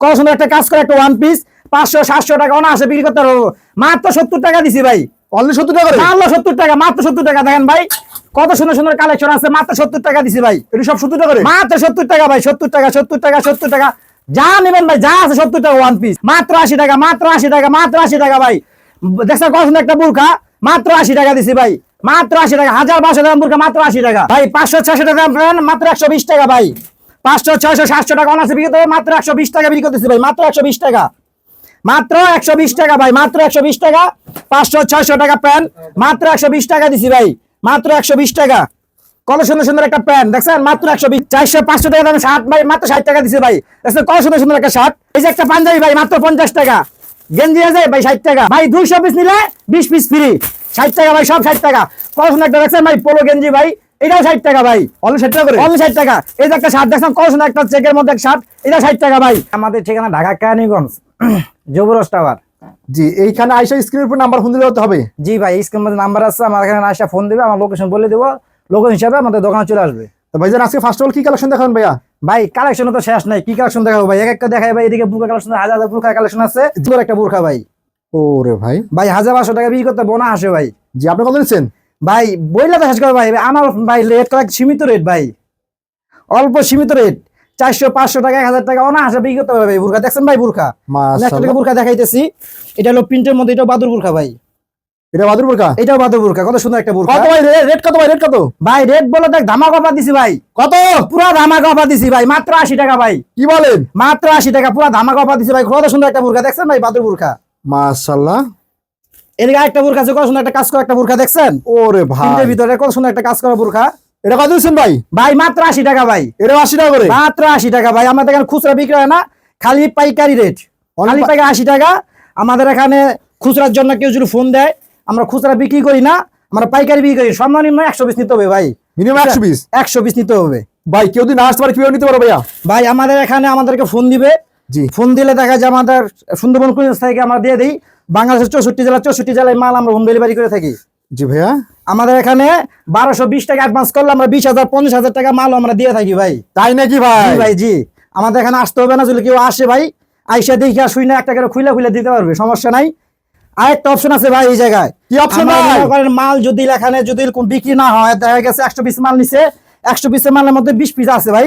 কত সুন্দর একটা কাজ করে একটা ওয়ান পিস পাঁচশো সাতশো টাকা অনায়াসে বিক্রি করতে পারব। মাত্র সত্তর টাকা দিছি ভাই। অনলি সত্তর টাকা মাত্র সত্তর টাকা মাত্র সত্তর টাকা। দেখেন ভাই কত সুন্দর সুন্দর কালেকশন আছে মাত্র সত্তর টাকা দিছি ভাই। এটা সব সত্তর টাকা মাত্র সত্তর টাকা ভাই সত্তর টাকা সত্তর টাকা সত্তর টাকা। যা নেবেন ভাই যা আছে সত্তর টাকা ওয়ান পিস মাত্র আশি টাকা মাত্র আশি টাকা মাত্র আশি টাকা ভাই। দেখছেন কত সুন্দর একটা বুরখা মাত্র আশি টাকা দিছি ভাই। মাত্র আশি টাকা হাজার বারোশো টাকা বুরখা মাত্র আশি টাকা। ভাই পাঁচশো ছয়শো টাকা মাত্র একশো বিশ টাকা ভাই। পাঁচশো, ছয়শো, সাতশো টাকা অনার্সে বিক্রি করতে মাত্র একশো বিশ টাকা বিক্রি করতেছি ভাই, মাত্র একশো বিশ টাকা। মাত্র একশো বিশ টাকা ভাই, মাত্র একশো বিশ টাকা। পাঁচশো, ছয়শো টাকা প্যান্ট, মাত্র একশো বিশ টাকা দিছি ভাই, মাত্র একশো বিশ টাকা। কত সুন্দর সুন্দর একটা প্যান্ট, দেখছেন? মাত্র একশো বিশ, চারশো, পাঁচশো টাকা দামে ভাই, মাত্র ষাট টাকা দিছে ভাই। দেখছেন, কত সুন্দর সুন্দর একটা শার্ট। এই যে একটা পাঞ্জাবি ভাই, মাত্র পঞ্চাশ টাকা। গেঞ্জি আছে ভাই, ষাট টাকা। ভাই, দুইশো পিস নিলে বিশ পিস ফ্রি। ষাট টাকা ভাই, সব ষাট টাকা। কত সুন্দর একটা, দেখছেন ভাই, পোলো গেঞ্জি ভাই। এটাও ষাট টাকা ভাই। অনলি ষাট টাকা করে? অনলি ষাট টাকা। এই যে একটা শার্ট কত সুন্দর একটা চেকের মধ্যে একটা শার্ট এটা ষাট টাকা ভাই। আমাদের ঠিকানা ঢাকা কেরানীগঞ্জ যুবরস টাওয়ার। জি এইখানে আইসা স্ক্রিনের উপর নাম্বার ফোন দিলে হতে হবে। জি ভাই স্ক্রিন মধ্যে নাম্বার আছে আমার এখানে আসা ফোন দিবে আমার লোকেশন বলে দেবো। লোকেশন হিসাবে আমাদের দোকানে চলে আসবে। তো ভাইজান আজকে ফার্স্ট অফ অল কি কালেকশন দেখাবেন ভাইয়া? ভাই কালেকশন তো শেষ নাই কি কালেকশন দেখাবো ভাই? এক একটা দেখাই ভাই এদিকে বুরকা কালেকশন হাজার হাজার বুরকা কালেকশন আছে। একটা বুরকা ভাই। ওরে ভাই। ভাই হাজার পাঁচশো টাকা বিক্রি করতে বোনা আসে ভাই। জি আপনি কত নিচ্ছেন? ভাই বইলা শেষ করে ভাই আমার ভাই রেট করা সীমিত রেট ভাই। অল্প সীমিত রেট। চারশো পাঁচশো টাকা এক হাজার টাকা অনায়াসে বিক্রি করতে পারবে ভাই বুরকা দেখছেন ভাই মাশাআল্লাহ বুরকা দেখাইতেছি। এটা হলো প্রিন্টের মধ্যে এটা বাদুর বুরকা ভাই। এটা বাদুরপুর কা এটাও বাদুর কত সুন্দর একটা কত ভাই রেট কত ভাই রেট কত? ভাই রেট বলে দেখ ধামাকা অফার দিছি ভাই। কত? পুরা ধামাকা অফার দিছি ভাই মাত্র আশি টাকা ভাই। কি বলেন? মাত্র আশি টাকা পুরা ধামাকা অফার দিছি ভাই কত সুন্দর একটা বুরকা দেখছেন ভাই বাদুর বুরকা মাশাআল্লাহ এদিকে বুরকা আছে কত সুন্দর একটা কাজ করা একটা দেখছেন? ওরে ভাই। ভিতরে কত সুন্দর একটা কাজ করা এটা কত দিচ্ছেন ভাই? ভাই মাত্র আশি টাকা ভাই। এটা আশি টাকা করে? মাত্র আশি টাকা ভাই। আমাদের এখানে খুচরা বিক্রি হয় না খালি পাইকারি রেট খালি পাইকারি আশি টাকা। আমাদের এখানে খুচরার জন্য কেউ যদি ফোন দেয় আমরা খুচরা বিক্রি করি না আমরা পাইকারি বিক্রি করি। সর্বনিম্ন একশো পিস নিতে হবে ভাই। মিনিমাম একশো পিস একশো পিস নিতে হবে। ভাই কেউ যদি না আসতে পারে কীভাবে নিতে পারো ভাইয়া? ভাই আমাদের এখানে আমাদেরকে ফোন দিবে। জি। ফোন দিলে দেখা যায় আমাদের সুন্দরবন থেকে আমরা দিয়ে দিই। বাংলাদেশের চৌষট্টি জেলা চৌষট্টি জেলায় মাল আমরা হোম ডেলিভারি করে থাকি। জি ভাইয়া। আমাদের এখানে বারোশো বিশ টাকা অ্যাডভান্স করলে আমরা বিশ হাজার পঞ্চাশ হাজার টাকা মাল আমরা দিয়ে থাকি ভাই। তাই নাকি ভাই? ভাই জি। আমাদের এখানে আসতে হবে না যদি কেউ আসে ভাই আইসা দেখে শুই না একটা করে খুলে খুলে দিতে পারবে সমস্যা নাই। আরেকটা অপশন আছে ভাই এই জায়গায়। কি অপশন করেন মাল যদি এখানে যদি বিক্রি না হয় দেখা গেছে একশো পিস মাল নিছে একশো পিসের মালের মধ্যে বিশ পিস আছে ভাই।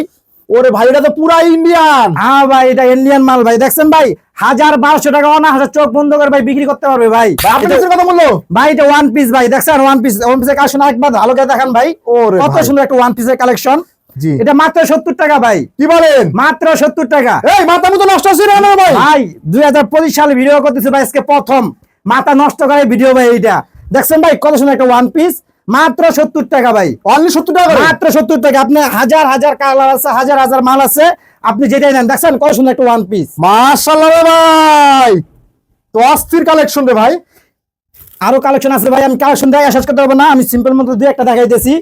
ওরে ভাই এটা তো পুরা ইন্ডিয়ান হ্যাঁ ভাই এটা ইন্ডিয়ান মাল ভাই। দেখছেন ভাই হাজার বারোশো টাকা অনা হাজার চোখ বন্ধ করে ভাই বিক্রি করতে পারবে ভাই। কথা বলল ভাই এটা ওয়ান পিস ভাই। দেখছেন ওয়ান পিস ওয়ান পিসের কালেকশন একবার ভালো করে দেখান ভাই। ওরে কত। সুন্দর একটা ওয়ান পিসের কালেকশন এটা মাত্র সত্তর টাকা ভাই। কি বলেন? মাত্র সত্তর টাকা। এই মাথা মতো নষ্ট হচ্ছে না ভাই? ভাই দুই হাজার পঁচিশ সালে ভিডিও করতেছে ভাই আজকে প্রথম। মাথা নষ্ট করে ভিডিও ভাই এইটা। দেখছেন ভাই কত সুন্দর একটা ওয়ান পিস মাত্র সত্তর টাকা ভাই। অনলি সত্তর টাকা মাত্র সত্তর টাকা। আপনি হাজার হাজার কালার আছে হাজার হাজার মাল আছে। আপনি যেটাই নেন দেখছেন? কত সুন্দর একটা ওয়ান পিস মাশাআল্লাহ রে ভাই। তো অস্থির কালেকশন রে ভাই। আরও কালেকশন আছে ভাই আমি কালেকশন দেখা শেষ করতে পারব না। আমি সিম্পল মতো দুই একটা দেখাইতেছি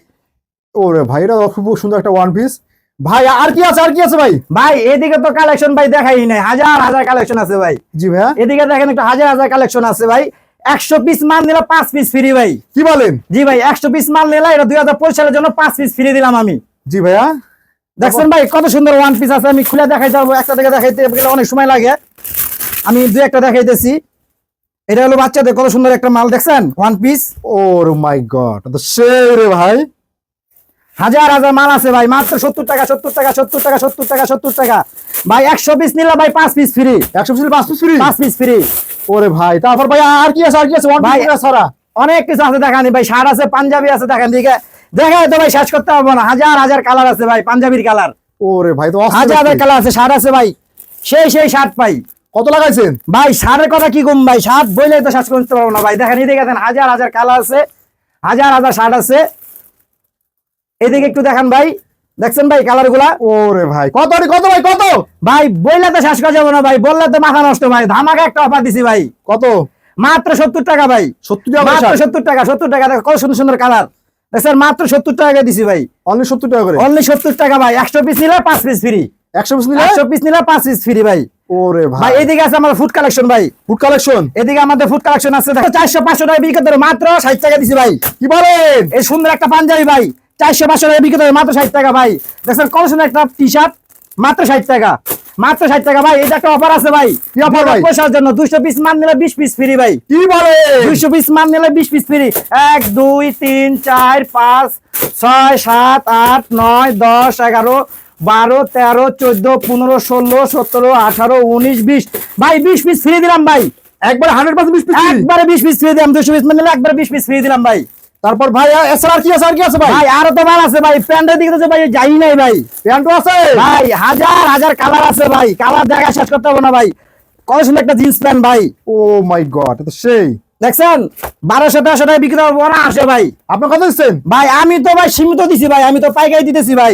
ওরে ভাই এটা খুব সুন্দর একটা ওয়ান পিস ভাই আর কি আছে আর কি আছে ভাই? ভাই এদিকে তো কালেকশন ভাই দেখাই নাই। হাজার হাজার কালেকশন আছে ভাই। জি ভাই এদিকে দেখেন একটা হাজার হাজার কালেকশন আছে ভাই। একশো পিস মাল নিলে পাঁচ পিস ফ্রি ভাই। কি বলেন? জি ভাই একশো পিস মাল নিলে এটা দুই হাজার পঁচিশ সালের জন্য পাঁচ পিস ফ্রি দিলাম আমি। জি ভাইয়া। দেখছেন ভাই কত সুন্দর ওয়ান পিস আছে আমি খুলে দেখাই যাব একটা থেকে দেখাইতে গেলে অনেক সময় লাগে। আমি দুই একটা দেখাইতেছি। এটা হলো বাচ্চাদের কত সুন্দর একটা মাল দেখছেন? ওয়ান পিস ওর মাই গড তো সেই রে ভাই। হাজার হাজার মাল আছে ভাই মাত্র সত্তর টাকা সত্তর টাকা সত্তর টাকা সত্তর টাকা সত্তর টাকা। ভাই একশো পিস নিলে ভাই পাঁচ পিস ফ্রি একশো পিস পাঁচ পিস ফ্রি পাঁচ পিস ফ্রি ওরে ভাই তারপর ভাই আর কি আছে আর কি আছে? ভাই, সারা অনেক কিছু আছে দেখানি ভাই শার্ট আছে পাঞ্জাবি আছে দেখান দিকে দেখায় তো ভাই শেষ করতে পারব না। হাজার হাজার কালার আছে ভাই পাঞ্জাবির কালার ওরে ভাই তো হাজার হাজার কালার আছে শার্ট আছে ভাই। সেই সেই শার্ট পাই। কত লাগাইছেন? ভাই শার্টের কথা কি কম ভাই? শার্ট বইলে তো শেষ করতে পারব না ভাই। দেখেন এদিকে দেখেন হাজার হাজার কালার আছে হাজার হাজার শার্ট আছে। এদিকে একটু দেখেন ভাই। দেখছেন ভাই কালারগুলা ওরে ভাই কত কত ভাই কত? ভাই বইলে তো শেষ করা যাব না ভাই বললে তো মাথা নষ্ট ভাই ধামাকা একটা অফার দিছি ভাই। কত? মাত্র সত্তর টাকা ভাই। সত্তর টাকা মাত্র সত্তর টাকা সত্তর টাকা দেখো কত সুন্দর সুন্দর কালার। দেখছেন মাত্র সত্তর টাকা দিছি ভাই। অনলি সত্তর টাকা করে? অনলি সত্তর টাকা ভাই একশো পিস নিলে পাঁচ পিস ফ্রি একশো পিস নিলে? একশো পিস নিলে পাঁচ পিস ফ্রি ভাই। ওরে ভাই। এদিকে আছে আমাদের ফুড কালেকশন ভাই। ফুড কালেকশন এদিকে আমাদের ফুড কালেকশন আছে দেখো চারশো পাঁচশো টাকা বিক্রি করতে মাত্র ষাট টাকা দিছি ভাই। কি বলেন? এই সুন্দর একটা পাঞ্জাবি ভাই। চারশো পাঁচশো টাকা বিক্রি হবে, মাত্র ষাট টাকা ভাই। দেখছেন কত সুন্দর একটা টি শার্ট মাত্র ষাট টাকা। মাত্র ষাট টাকা ভাই এটা একটা অফার আছে ভাই। ভাই? পয়সার জন্য দুশো পিস মান নিলে বিশ পিস ফ্রি ভাই। কি বলে? দুইশো পিস মান নিলে বিশ পিস ফ্রি এক দুই তিন চার পাঁচ ছয় সাত আট নয় দশ এগারো বারো তেরো চোদ্দ পনেরো ষোলো সতেরো আঠারো উনিশ বিশ। ভাই বিশ পিস ফ্রি দিলাম ভাই। একবার হান্ড্রেড পার্সেন্ট বিশ পিস একবারে বিশ পিস ফ্রি দিলাম। দুশো পিস মাল নিলে একবারে বিশ পিস ফ্রি দিলাম ভাই। তারপর ভাই এছাড়া কি আছে আর কি আছে ভাই? ভাই আরও তো মাল আছে ভাই প্যান্টের দিকে তো ভাই যাই নাই ভাই। প্যান্টও আছে? ভাই হাজার হাজার কালার আছে ভাই কালার দেখা শেষ করতে হবে না ভাই। কত সুন্দর একটা জিন্স প্যান্ট ভাই। ও মাই গড এটা তো সেই। দেখছেন? বারোশো তেরোশো টাকা বিক্রি হবে ওরা আসে ভাই। আপনি কত দিচ্ছেন? ভাই আমি তো ভাই সীমিত দিছি ভাই আমি তো পাইকারি দিতেছি ভাই।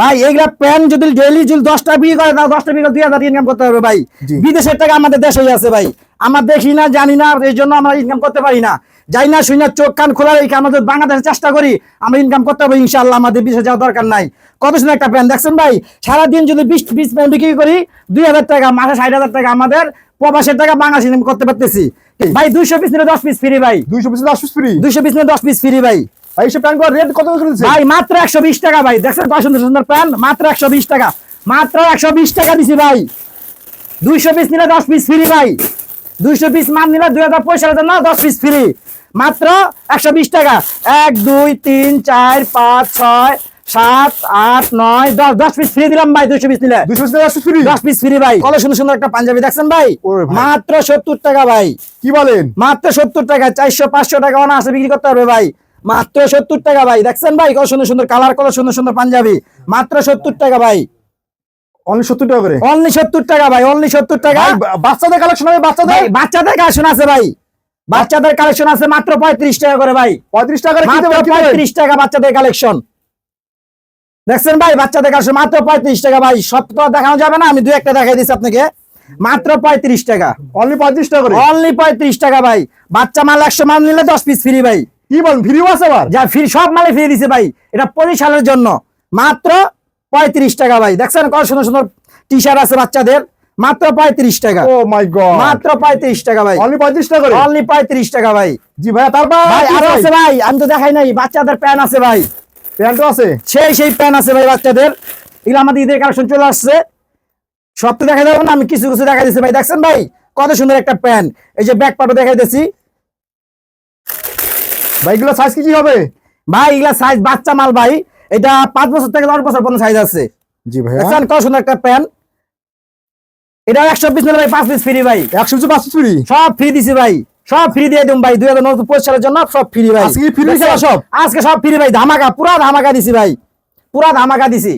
ভাই এইগুলা প্যান যদি ডেইলি যদি দশটা বিক্রি করে তাও দশটা বিক্রি দুই হাজার ইনকাম করতে হবে ভাই। বিদেশের টাকা আমাদের দেশেই আছে ভাই। আমরা দেখি না জানি না এই জন্য আমরা ইনকাম করতে পারি না। যাই না শুই না চোখ কান খোলা রেখে আমাদের বাংলাদেশে চেষ্টা করি আমরা ইনকাম করতে হবে ইনশাল্লাহ আমাদের বিদেশে যাওয়ার দরকার নাই। কত সুন্দর একটা প্যান দেখছেন ভাই? সারাদিন যদি বিশ বিশ প্যান বিক্রি করি দুই হাজার টাকা মাসে ষাট হাজার টাকা আমাদের প্রবাসের টাকা বাংলাদেশ ইনকাম করতে পারতেছি। ভাই দুইশো পিস নিলে দশ পিস ফ্রি ভাই। দুইশো পিস দশ পিস ফ্রি দুইশো পিস নিলে দশ পিস ফ্রি ভাই। ভাই সে প্যান্ট রেট কত করে ভাই মাত্র একশো বিশ টাকা ভাই। দেখছেন সুন্দর সুন্দর প্যান্ট? মাত্র একশো বিশ টাকা। মাত্র একশো বিশ টাকা দিছি ভাই। দুইশো পিস নিলে দশ পিস ফ্রি ভাই। দুইশো পিস মাল নিলে দুই হাজার পয়সা জন্য দশ পিস ফ্রি মাত্র একশো বিশ টাকা। এক দুই তিন চার পাঁচ ছয় সাত আট নয় দশ। দশ পিস ফ্রি দিলাম ভাই দুইশো পিস নিলে। দশ পিস ফ্রি দশ পিস ফ্রি ভাই। কত সুন্দর সুন্দর একটা পাঞ্জাবি দেখছেন ভাই। মাত্র সত্তর টাকা ভাই। কি বলেন? মাত্র সত্তর টাকা চারশো পাঁচশো টাকা অনায়াসে বিক্রি করতে হবে ভাই। মাত্র সত্তর টাকা ভাই। দেখছেন ভাই কত সুন্দর সুন্দর কালার কত সুন্দর সুন্দর পাঞ্জাবি। মাত্র সত্তর টাকা ভাই। অনলি সত্তর টাকা করে? অনলি সত্তর টাকা ভাই অনলি সত্তর টাকা। বাচ্চাদের কালেকশন হবে বাচ্চাদের? ভাই বাচ্চাদের কালেকশন আছে ভাই। বাচ্চাদের কালেকশন আছে মাত্র পঁয়ত্রিশ টাকা করে ভাই। পঁয়ত্রিশ টাকা পঁয়ত্রিশ টাকা বাচ্চাদের কালেকশন দেখছেন ভাই বাচ্চাদের কালেকশন মাত্র পঁয়ত্রিশ টাকা ভাই। সব তো দেখানো যাবে না আমি দু একটা দেখাই দিচ্ছি আপনাকে। মাত্র পঁয়ত্রিশ টাকা। অনলি পঁয়ত্রিশ টাকা অনলি পঁয়ত্রিশ টাকা ভাই। বাচ্চা মাল একশো মাল নিলে দশ পিস ফ্রি ভাই। কি বলেন ফ্রিও আছে আবার? যা ফ্রি সব মালে ফিরে দিছে ভাই। এটা পঁচিশ সালের জন্য। মাত্র পঁয়ত্রিশ টাকা ভাই। দেখছেন কত সুন্দর সুন্দর টি শার্ট আছে বাচ্চাদের? মাত্র পঁয়ত্রিশ টাকা। ও মাই গড মাত্র পঁয়ত্রিশ টাকা ভাই। অনলি পঁয়ত্রিশ টাকা করে? অনলি পঁয়ত্রিশ টাকা ভাই। জি ভাই তারপর ভাই আরও আছে ভাই। আমি তো দেখাই নাই বাচ্চাদের প্যান আছে ভাই। প্যান্টও আছে? সেই সেই প্যান আছে ভাই বাচ্চাদের। এগুলো আমাদের ঈদের কালেকশন চলে আসছে। সব তো দেখা যাবে না আমি কিছু কিছু দেখা দিচ্ছি ভাই। দেখছেন ভাই কত সুন্দর একটা প্যান এই যে ব্যাক পাটও দেখাই ভাইগুলো সাইজ কি কি হবে? ভাই এগুলা সাইজ বাচ্চা মাল ভাই। এটা পাঁচ বছর থেকে দশ বছর পর্যন্ত সাইজ আছে। জি ভাই। কত সুন্দর একটা এটা একশো পিস নিলে ভাই পাঁচ পিস ফ্রি ভাই। একশো পিস পাঁচ ফ্রি সব ফ্রি দিছি ভাই। সব ফ্রি দিয়ে দিম ভাই। দুই হাজার নতুন পঁচিশ সালের জন্য সব ফ্রি ভাই। আজকে? খেলা সব? আজকে সব ফ্রি ভাই। ধামাকা পুরা ধামাকা দিছি ভাই। পুরা ধামাকা দিছি।